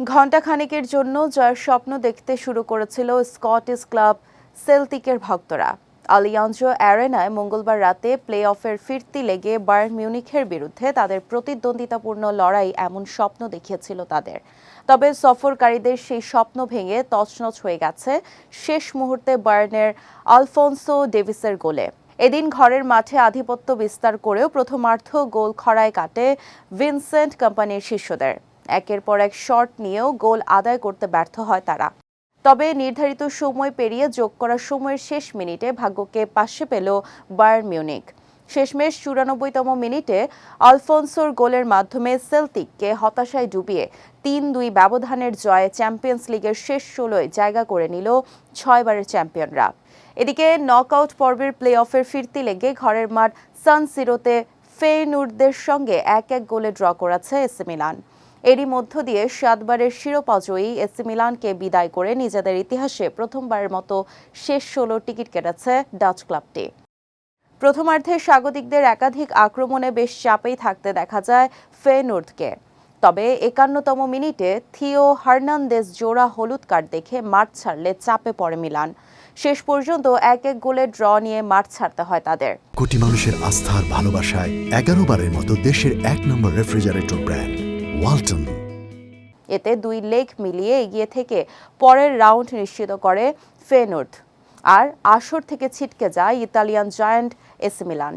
ঘণ্টাখানেকের জন্য জয়ের স্বপ্ন দেখতে শুরু করেছিল স্কটিশ ক্লাব সেলটিকের ভক্তরা। আলিয়াঞ্জ অ্যারেনায় মঙ্গলবার রাতে প্লে অফের ফিরতি লেগে বায়ার্ন মিউনিখের বিরুদ্ধে তাদের প্রতিদ্বন্দ্বিতাপূর্ণ লড়াই এমন স্বপ্ন দেখিয়েছিল তাদের। তবে সফরকারীদের সেই স্বপ্ন ভেঙে তছনছ হয়ে গেছে শেষ মুহূর্তে বায়ার্নের আলফোনসো ডেভিসের গোলে। এদিন ঘরের মাঠে আধিপত্য বিস্তার করেও প্রথমার্ধ গোল খরায় কাটে ভিনসেন্ট কোম্পানির শিষ্যদের একের পর এক শট নিয়েও গোল আদায় করতে ব্যর্থ হয় তারা। তবে নির্ধারিত সময় পেরিয়ে যোগ করা সময়ের শেষ মিনিটে ভাগ্যকে পাশে পেল বায়ার্ন মিউনিক শেষমেশ চুরানব্বইতম মিনিটে আলফোনসোর গোলের মাধ্যমে সেলটিককে হতাশায় ডুবিয়ে তিন দুই ব্যবধানের জয়ে চ্যাম্পিয়ন্স লিগের শেষ ষোলোয় জায়গা করে নিল ছয়বারের চ্যাম্পিয়নরা। এদিকে নকআউট পর্বের প্লে অফের ফিরতি লেগে ঘরের মাঠ সান সিরোতে ফেইনুরদের সঙ্গে এক এক গোলে ড্র করেছে এসি মিলান। এরই মধ্য দিয়ে সাতবারের শিরোপা জয়ী এসি মিলানকে বিদায় করে নিজেদের ইতিহাসে প্রথমবারের মতো শেষ ষোলো টিকিট কেটেছে ডাচ ক্লাবটি। প্রথমার্ধে স্বাগতিকদের একাধিক আক্রমণে বেশ চাপেই থাকতে দেখা যায় ফেনুর্দকে। তবে একান্নতম মিনিটে থিও হার্নান্দেজ জোড়া হলুদ কার্ড দেখে মাঠ ছাড়লে চাপে পড়ে মিলান। শেষ পর্যন্ত এক এক গোলে ড্র নিয়ে মাঠ ছাড়তে হয় তাদের। কোটি মানুষের আস্থার ভালোবাসায় এগারো বারের মতো দেশের এক নম্বর রেফ্রিজারেটর ব্র্যান্ড। ওয়ালটন। এতে দুই লেগ মিলিয়ে এগিয়ে থেকে পরের রাউন্ড নিশ্চিত করে ফেনোর্থ আর আসর থেকে ছিটকে যায় ইতালিয়ান জায়ান্ট এসি মিলান।